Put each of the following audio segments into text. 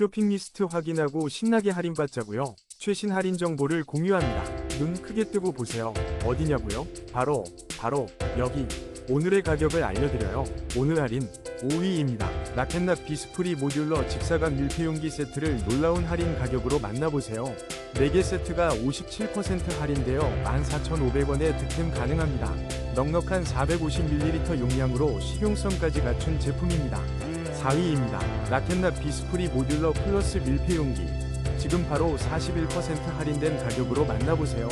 쇼핑 리스트 확인하고 신나게 할인받자고요. 최신 할인 정보를 공유합니다. 눈 크게 뜨고 보세요. 어디냐고요? 바로 바로 여기. 오늘의 가격을 알려드려요. 오늘 할인 5위입니다. 라켓락 비스프리 모듈러 직사각 밀폐용기 세트를 놀라운 할인 가격으로 만나보세요. 4개 세트가 57% 할인되어 14,500원에 득템 가능합니다. 넉넉한 450ml 용량으로 실용성까지 갖춘 제품입니다. 4위입니다. 라켓락 비스프리 모듈러 플러스 밀폐용기. 지금 바로 41% 할인된 가격으로 만나보세요.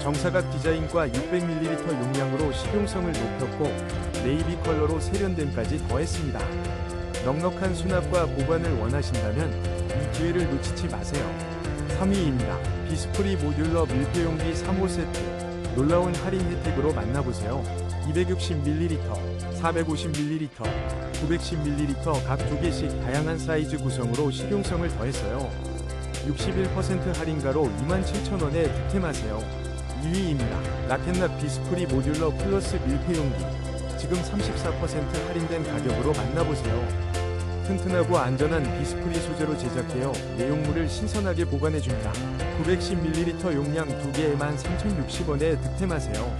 정사각 디자인과 600ml 용량으로 실용성을 높였고 네이비 컬러로 세련됨까지 더했습니다. 넉넉한 수납과 보관을 원하신다면 이 기회를 놓치지 마세요. 3위입니다. 비스프리 모듈러 밀폐용기 3호 세트. 놀라운 할인 혜택으로 만나보세요. 260ml, 450ml, 910ml 각두 개씩 다양한 사이즈 구성으로 실용성을 더했어요. 61% 할인가로 27,000원에 득템하세요. 2위입니다. 라켓락 비스프리 모듈러 플러스 밀폐용기. 지금 34% 할인된 가격으로 만나보세요. 튼튼하고 안전한 비스프리 소재로 제작되어 내용물을 신선하게 보관해줍니다. 910ml 용량 2개에 13,060원에 득템하세요.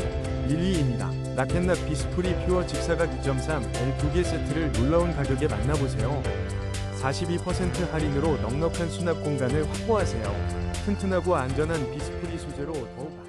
1위입니다. 라켓락 비스프리 퓨어 직사각 2.3 L 2개 세트를 놀라운 가격에 만나보세요. 42% 할인으로 넉넉한 수납 공간을 확보하세요. 튼튼하고 안전한 비스프리 소재로 더